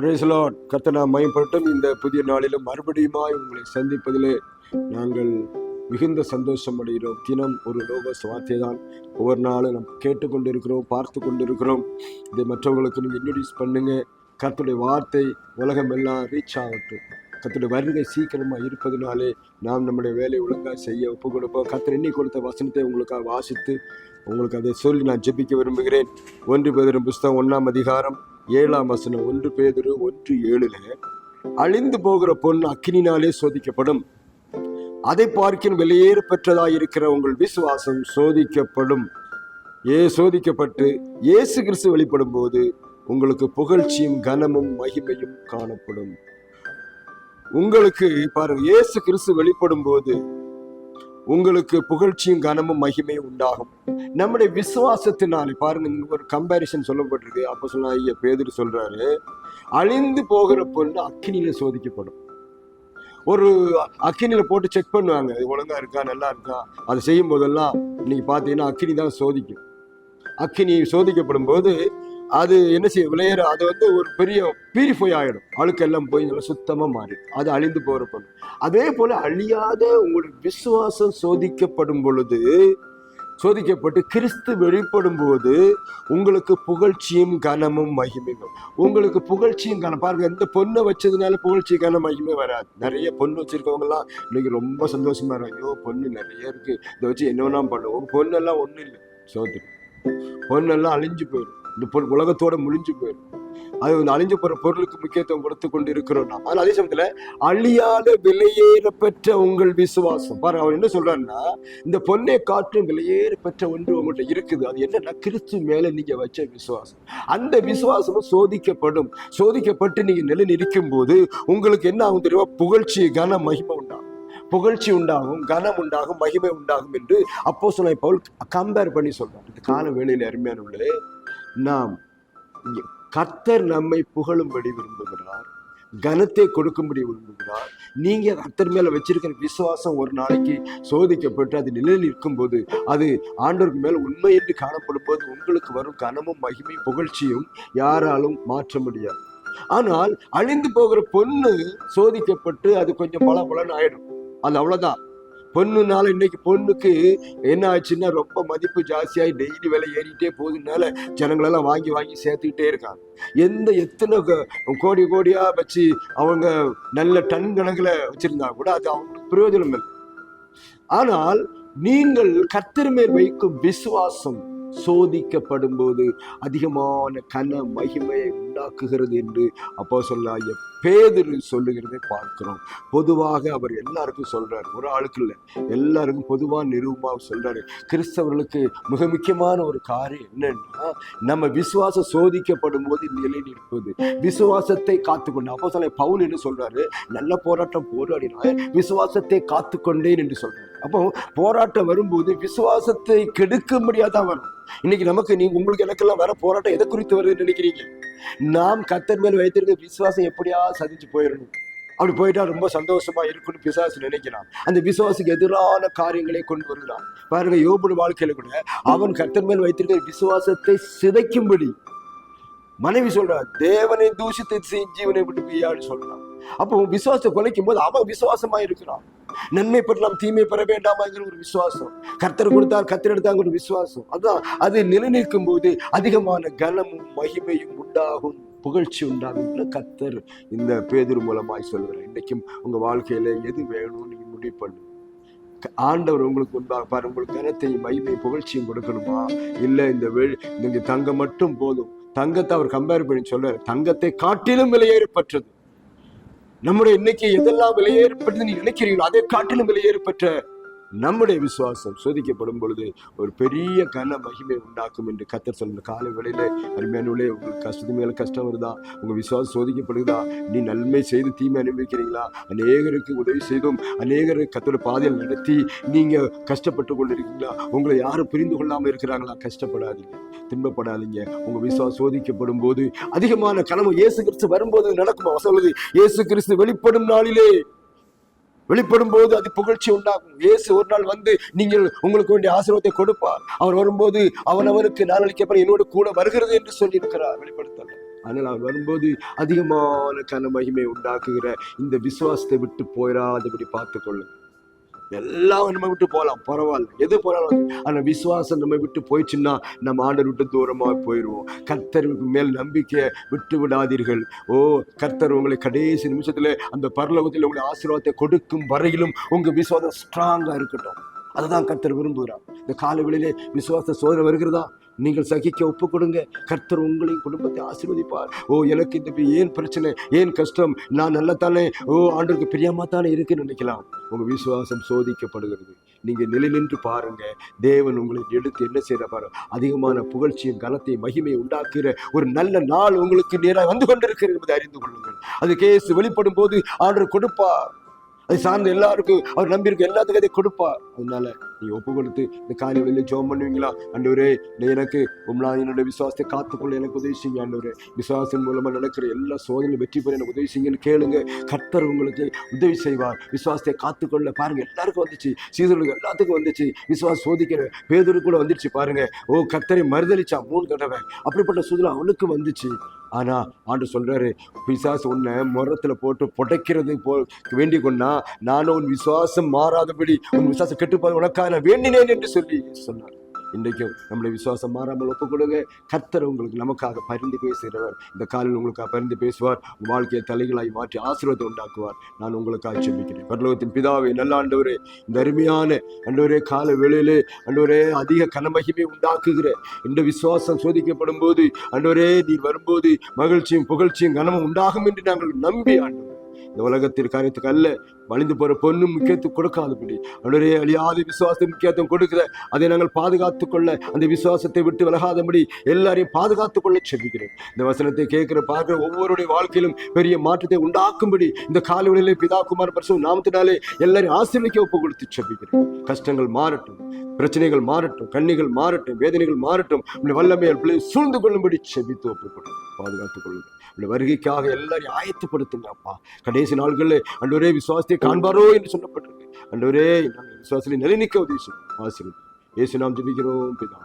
பிரேசலாட் கத்தனா மயப்பட்டும் இந்த புதிய நாளிலும் மறுபடியுமாய் உங்களை சந்திப்பதிலே நாங்கள் மிகுந்த சந்தோஷம் அடைகிறோம். தினம் ஒரு லோக வார்த்தை தான் ஒவ்வொரு நாளும் நம்ம கேட்டுக்கொண்டிருக்கிறோம் பார்த்து கொண்டிருக்கிறோம். இதை மற்றவங்களுக்கு நீங்கள் இன்ட்ரடியூஸ் பண்ணுங்கள் கத்துடைய வார்த்தை உலகம் எல்லாம் ரீச் ஆகட்டும். கத்துடைய வருகை சீக்கிரமாக இருப்பதனாலே நாம் நம்முடைய வேலையை ஒழுங்காக செய்ய ஒப்பு கொடுப்போம். கத்தர் எண்ணி கொடுத்த வசனத்தை உங்களுக்காக வாசித்து உங்களுக்கு அதை சொல்லி நான் ஜெபிக்க விரும்புகிறேன். ஒன்று பேதரும் புஸ்தகம் ஒன்றாம் அதிகாரம் ஏழாம் வசனம் ஒன்று பேதுரு ஒன்று ஏழுல அழிந்து போகிற பொன் அக்கினினாலே சோதிக்கப்படும். அதை பார்க்கின் வெளியேறு பெற்றதாய் இருக்கிற உங்கள் விசுவாசம் சோதிக்கப்படும். ஏ சோதிக்கப்பட்டு இயேசு கிறிஸ்து வெளிப்படும் போது உங்களுக்கு புகழ்ச்சியும் கனமும் மகிமையும் காணப்படும். உங்களுக்கு பாருங்க இயேசு கிறிஸ்து வெளிப்படும் போது உங்களுக்கு புகழ்ச்சியும் கனமும் மகிமையும் உண்டாகும். நம்முடைய விசுவாசத்தினாலே பாருங்க இங்க ஒரு கம்பாரிசன் சொல்லப்பட்டிருக்கு. அப்போ சொன்ன ஐயா பேதர் சொல்றாரு அழிந்து போகிற பொண்ணு அக்கினியில சோதிக்கப்படும். ஒரு அக்கினியில போட்டு செக் பண்ணுவாங்க. இது ஒழுங்கா இருக்கா? நல்லா இருக்கா? அதை செய்யும் போதெல்லாம் இன்னைக்கு பார்த்தீங்கன்னா அக்கினி தான் சோதிக்கும். அக்கினி சோதிக்கப்படும் போது அது என்ன செய்ய விளையிற அது வந்து ஒரு பெரிய பியூரிஃபை ஆகிடும் அழுக்கெல்லாம் போய் நல்லா சுத்தமாக மாறி அது அழிந்து போகிற பொண்ணு அதே போல் அழியாத உங்களுடைய விசுவாசம் சோதிக்கப்படும் பொழுது சோதிக்கப்பட்டு கிறிஸ்து வெளிப்படும் போது உங்களுக்கு புகழ்ச்சியும் கனமும் மகிமையும். உங்களுக்கு புகழ்ச்சியும் கனம். பாருங்க எந்த பொண்ணை வச்சதுனால புகழ்ச்சி கனம் மகிமை வராது. நிறைய பொண்ணு வச்சிருக்கவங்கலாம் இன்னைக்கு ரொம்ப சந்தோஷமா இருக்கும் ஐயோ பொண்ணு நிறைய இருக்கு. இதை வச்சு என்ன பண்ணுவோம். பொண்ணெல்லாம் ஒன்றும் இல்லை. சோதி பொண்ணெல்லாம் அழிஞ்சு போயிடும். இந்த பொருள் உலகத்தோட முழிஞ்சு போயிடும். அது வந்து அழிஞ்சு போற பொருளுக்கு முக்கியத்துவம் கொடுத்து கொண்டு இருக்கிறோம் நாம். ஆனால் அதே சமயத்துல அழியாத விலையேற பெற்ற உங்கள் விசுவாசம். பாரு அவர் என்ன சொல்றாருன்னா இந்த பொண்ணை காற்றும் விலையேற பெற்ற ஒன்று உங்கள்கிட்ட இருக்குது. அது என்னன்னா கிறிஸ்து மேல நீங்க வச்ச விசுவாசம். அந்த விசுவாசம் சோதிக்கப்படும். சோதிக்கப்பட்டு நீங்க நிலை நிற்கும் போது உங்களுக்கு என்ன ஆகும் தெரியுமா? புகழ்ச்சி கன மகிமை உண்டாகும். புகழ்ச்சி உண்டாகும் கனம் உண்டாகும் மகிமை உண்டாகும் என்று அப்போ சொன்ன பவுல் கம்பேர் பண்ணி சொல்றார். இந்த கால அருமையான உள்ளே நாம் கர்த்தர் நம்மை புகழும்படி விரும்புகிறார் கனத்தை கொடுக்கும்படி விரும்புகிறார். நீங்கள் கர்த்தர் மேலே வச்சிருக்கிற விசுவாசம் ஒரு நாளைக்கு சோதிக்கப்பட்டு அது நிலையில் இருக்கும்போது அது ஆண்டோருக்கு மேல் உண்மை என்று காணப்படும் போது உங்களுக்கு வரும் கனமும் மகிமையும் புகழ்ச்சியும் யாராலும் மாற்ற முடியாது. ஆனால் அழிந்து போகிற பொண்ணு சோதிக்கப்பட்டு அது கொஞ்சம் பல பலன் ஆயிடும். அது அவ்வளோதான் பொண்ணுனால இன்னைக்கு பொண்ணுக்கு என்ன ஆச்சுன்னா ரொம்ப மதிப்பு ஜாஸ்தியாகி டெய்லி விலை ஏறிட்டே போகுதுனால ஜனங்களெல்லாம் வாங்கி வாங்கி சேர்த்துக்கிட்டே இருக்காங்க. எந்த எத்தனை கோடி கோடியா வச்சு அவங்க நல்ல டன் கணக்கில் வச்சிருந்தா கூட அது அவங்களுக்கு பிரயோஜனம் இல்லை. ஆனால் நீங்கள் கர்த்தர் மேல் வைக்கும் விசுவாசம் சோதிக்கப்படும் போது அதிகமான கன மகிமையை உண்டாக்குகிறது என்று அப்போ சொல்லாய பேதுரு சொல்லுகிறதை பார்க்கிறோம். பொதுவாக அவர் எல்லாருக்கும் சொல்றாரு. ஒரு ஆளுக்கு இல்லை. எல்லாருக்கும் பொதுவாக நிரூபமாக சொல்றாரு. கிறிஸ்தவர்களுக்கு மிக முக்கியமான ஒரு காரியம் என்னன்னா நம்ம விசுவாசம் சோதிக்கப்படும் போது நிலை நிற்பது. விசுவாசத்தை காத்துக்கொண்டு அப்போ சொல்ல பவுல் என்ன சொல்றாரு? நல்ல போராட்டம் போராடினார் விசுவாசத்தை காத்துக்கொண்டேன் என்று சொல்றாரு. அப்போ போராட்டம் வரும்போது விசுவாசத்தை கெடுக்க முடியாதான் வரும்? இன்னைக்கு நமக்கு நீங்க உங்களுக்கு எனக்கெல்லாம் வர போராட்டம் எதை குறித்து வருதுன்னு நினைக்கிறீங்க? நாம் கத்தர் மேல் வைத்திருக்க விசுவாசம் எப்படியா சதிச்சு போயிடணும். அப்படி போயிட்டா ரொம்ப சந்தோஷமா இருக்குன்னு பிசாசு நினைக்கிறான். அந்த விசுவாசுக்கு எதிரான காரியங்களை கொண்டு வருகிறான். பாருங்க யோபுடு வாழ்க்கையில கூட அவன் கர்த்தர் மேல் வைத்திருக்கிற விசுவாசத்தை சிதைக்கும்படி மனைவி சொல்றான் தேவனை தூஷித்து செய் ஜீவனை விட்டு பியான்னு சொல்றான். அப்போ விசுவாசத்தை குலைக்கும் போது அவன் விசுவாசமா இருக்கிறான். நன்மை பெறலாம் தீமை பெற வேண்டாமாங்கிற ஒரு விசுவாசம். கர்த்தர் கொடுத்தார் கர்த்தர் எடுத்தாங்க ஒரு விசுவாசம். அதான் அது நிலைநிற்கும் போது அதிகமான கனமும் மகிமையும் உண்டாகும் புகழ்ச்சி உண்டாகும் கத்தர் இந்த பேதர் மூலமாய் சொல்கிறார் இன்னைக்கும் உங்க வாழ்க்கையில எது வேணும்னு நீங்க முடிவு பண்ணு. ஆண்டவர் உங்களுக்கு முன்பாக பாரு உங்களுக்கு கனத்தையும் மகிமை புகழ்ச்சியும் கொடுக்கணுமா? இல்லை இந்த வெள் நீங்க தங்கம் மட்டும் போதும். தங்கத்தை அவர் கம்பேர் பண்ணி சொல்றாரு. தங்கத்தை காட்டிலும் விலையேறப்பட்டது நம்முடைய இன்னைக்கு எதெல்லாம் விலையேறப்பட்டது நீ நினைக்கிறீங்களோ அதை காட்டிலும் விலையேறப்பட்ட நம்முடைய விசுவாசம் சோதிக்கப்படும் பொழுது ஒரு பெரிய கன மகிமை உண்டாக்கும் என்று கத்தர் சொல்லுங்க காலை வேளையில அருமையானவர்களே உங்களுக்கு கஷ்டத்து மேலே கஷ்டம் வருதா? உங்கள் விசுவாசம் சோதிக்கப்படுதா நீ நன்மை செய்து தீமை அனுபவிக்கிறீங்களா? அநேகருக்கு உதவி செய்தும் அநேகரை கத்தோட பாதையில் நடத்தி நீங்கள் கஷ்டப்பட்டு கொண்டிருக்கீங்களா? உங்களை யாரும் புரிந்து கொள்ளாமல் இருக்கிறாங்களா? கஷ்டப்படாதீங்க துன்பப்படாதீங்க. உங்கள் விசுவாசம் சோதிக்கப்படும் போது அதிகமான கனவு இயேசு கிறிஸ்து வரும்போது நடக்கும்? சொல்லுது இயேசு கிறிஸ்து வெளிப்படும் நாளிலே. வெளிப்படும் போது அது புகழ்ச்சி உண்டாகும். இயேசு ஒரு நாள் வந்து நீங்கள் உங்களுக்கு வேண்டிய ஆசீர்வாதத்தை கொடுப்பார். அவர் வரும்போது அவன் அவனுக்கு நாளளிக்கப்பட என்னோடு கூட வருகிறது என்று சொல்லியிருக்கிறார். வெளிப்படுத்தலாம் வெளிப்படுத்தல அதனால் அவர் வரும்போது அதிகமான கன மகிமை உண்டாக்குகிற இந்த விசுவாசத்தை விட்டு போயிடாதபடி பார்த்துக்கொள்ளுங்க எல்லாம் நம்ம விட்டு போகலாம். பரவாயில்ல. எது போனாலும் ஆனால் விசுவாசம் நம்ம விட்டு போயிடுச்சுன்னா நம்ம ஆண்டர் விட்டு தூரமாக போயிடுவோம் கர்த்தருக்கு மேல் நம்பிக்கையை விட்டு விடாதீர்கள். ஓ கர்த்தர் உங்களை கடைசி நிமிஷத்தில் அந்த பரலோகத்தில் உங்களை ஆசீர்வாதத்தை கொடுக்கும் வரையிலும் உங்கள் விசுவாசம் ஸ்ட்ராங்காக இருக்கட்டும். அதுதான் கர்த்தர் விரும்புகிறார். இந்த காலவெளியிலே விசுவாச சோதனை வருகிறதா? நீங்கள் சகிக்க ஒப்பு கொடுங்க கர்த்தர் உங்களின் குடும்பத்தை ஆசீர்வதிப்பார். ஓ எனக்கு இந்த ஏன் பிரச்சனை ஏன் கஷ்டம்? நான் நல்லத்தானே ஓ ஆண்டருக்கு பிரியமா தானே இருக்குன்னு நினைக்கலாம். உங்கள் விசுவாசம் சோதிக்கப்படுகிறது. நீங்கள் நிலை நின்று பாருங்க. தேவன் உங்களை எடுத்து என்ன செய்கிற பாரு அதிகமான புகழ்ச்சியும் கனத்தை மகிமையை உண்டாக்குகிற ஒரு நல்ல நாள் உங்களுக்கு நேராக வந்து கொண்டிருக்கிறது என்பதை அறிந்து கொள்ளுங்கள். அது கேஸ் வெளிப்படும் போது ஆண்டர் கொடுப்பார். அது சார்ந்த எல்லாருக்கும் அவர் நம்பியிருக்க எல்லாத்துக்கும் அதை கொடுப்பார். அதனால நீ ஒப்பு கொடுத்து இந்த காலையில் ஜெபம் பண்ணுவீங்களா? அண்டவரே நீ எனக்கு உம்லா என்னோட விசுவாசத்தை காத்துக்கொள்ள எனக்கு உதவி செய்யுங்க ஆண்டவரே. விசுவாசம் மூலமா நடக்கிற எல்லா சோதனையும் வெற்றி பெற எனக்கு உதவி செய்யுங்கன்னு கேளுங்க. கர்த்தர் உங்களுக்கு உதவி செய்வார். விசுவாசத்தை காத்துக்கொள்ள பாருங்க. எல்லாருக்கும் வந்துச்சு. சீசர்களுக்கு எல்லாத்துக்கும் வந்துச்சு. விசுவாசம் சோதிக்கிற பேதூருக்கு கூட வந்துருச்சு பாருங்க. ஓ கர்த்தரை மறுதளிச்சா மூணு தடவை. அப்படிப்பட்ட சூழ்நிலை அவனுக்கு வந்துச்சு. ஆனா ஆண்டு சொல்றாரு பிசாசு உன்னை முரத்தில் போட்டு புடைக்கிறது போ வேண்டிக் கொண்டா நானும் உன் விசுவாசம் மாறாதபடி உன் விசுவாசம் கெட்டுப்பாடு உனக்கா நான் வேண்டினேன் என்று சொல்லி சொன்னார். இன்றைக்கும் நம்முடைய விசுவாசம் மாறாமல் ஒப்புக் கொடுங்க கர்த்தர் உங்களுக்கு நமக்காக பரிந்து பேசுகிறவர். இந்த காலில் உங்களுக்காக பரிந்து பேசுவார். உங்கள் வாழ்க்கையை தலைகளாய் மாற்றி ஆசீர்வாதம் உண்டாக்குவார். நான் உங்களுக்காக சொல்லிக்கிறேன் பரலோகத்தின் பிதாவை நல்ல ஆண்டவரே இந்த அருமையான ஆண்டவரே கால வேளையிலே ஆண்டவரே அதிக கனமகிமை உண்டாக்குகிற இந்த விசுவாசம் சோதிக்கப்படும் போது ஆண்டவரே நீர் வரும்போது மகிழ்ச்சியும் புகழ்ச்சியும் கனமும் உண்டாகும் என்று நாங்கள் நம்பி ஆண்டோம் இந்த உலகத்தில் காரியத்துக்கு அல்ல வழிந்து போற பொண்ணும் முக்கியத்துவம் கொடுக்காதபடி அவருடைய அழியாத விசுவாசத்தை முக்கியத்துவம் கொடுக்குற அதை நாங்கள் பாதுகாத்துக் கொள்ள அந்த விசுவாசத்தை விட்டு விலகாதபடி எல்லாரையும் பாதுகாத்துக் கொள்ள செபிக்கிறேன். இந்த வசனத்தை கேட்கிற பார்க்கிற ஒவ்வொருடைய வாழ்க்கையிலும் பெரிய மாற்றத்தை உண்டாக்கும்படி இந்த காலவெளியிலே பிதா குமார் பரிசு நாமத்தினாலே எல்லாரையும் ஆசீர்விக்க ஒப்பு கொடுத்து செபிக்கிறேன். கஷ்டங்கள் மாறட்டும். பிரச்சனைகள் மாறட்டும் கண்ணிகள் மாறட்டும் வேதனைகள் மாறட்டும் உங்களுடைய வல்லமையால் பிள்ளை சூழ்ந்து கொள்ளும்படி செபித்து ஒப்புக்கொள்ளும் பாதுகாத்துக் கொள்ளுங்கள். உங்களுடைய வருகைக்காக எல்லாரையும் ஆயத்தப்படுத்துங்க அப்பா. கடைசி நாள்களில் அன்றொரே விசுவாசத்தை காண்பாரோ என்று சொல்லப்பட்டிருக்கு. அன்றொரே விசுவாசத்தை நிலைநிற்க உதவி செய்யும் ஆசீர்வதி. இயேசு நாம் ஜெபிக்கிறோம் பிதா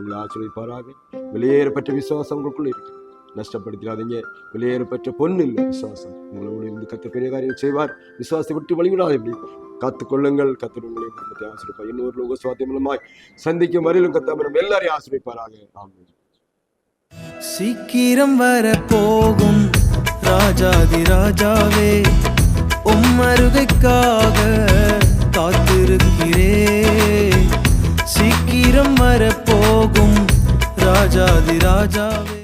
உங்களை ஆசிரியப்பாராக வெளியேறப்பட்ட விசுவாசம் உங்களுக்குள்ள இருக்கு நஷ்டப்படுத்திடாதீங்க. பெற்ற பொண்ணு இல்லை விசுவாசம் உங்களோடு இருந்து கத்த பெரிய காரியம் செய்வார். விசுவாசத்தை விட்டு வழிவிடாது எப்படி காத்துக்கொள்ளுங்கள் கத்தர் உங்களை குடும்பத்தை ஆசிரிப்பார் இன்னொரு லோக சுவாத்திய மூலமாய் சந்திக்கும் வரையிலும் கத்தாமரம் எல்லாரையும் ஆசிரிப்பாராக சீக்கிரம் வர போகும் ராஜாதி ராஜாவே உம்மருகைக்காக காத்திருக்கிறே. சீக்கிரம் வர போகும் ராஜாதி ராஜாவே.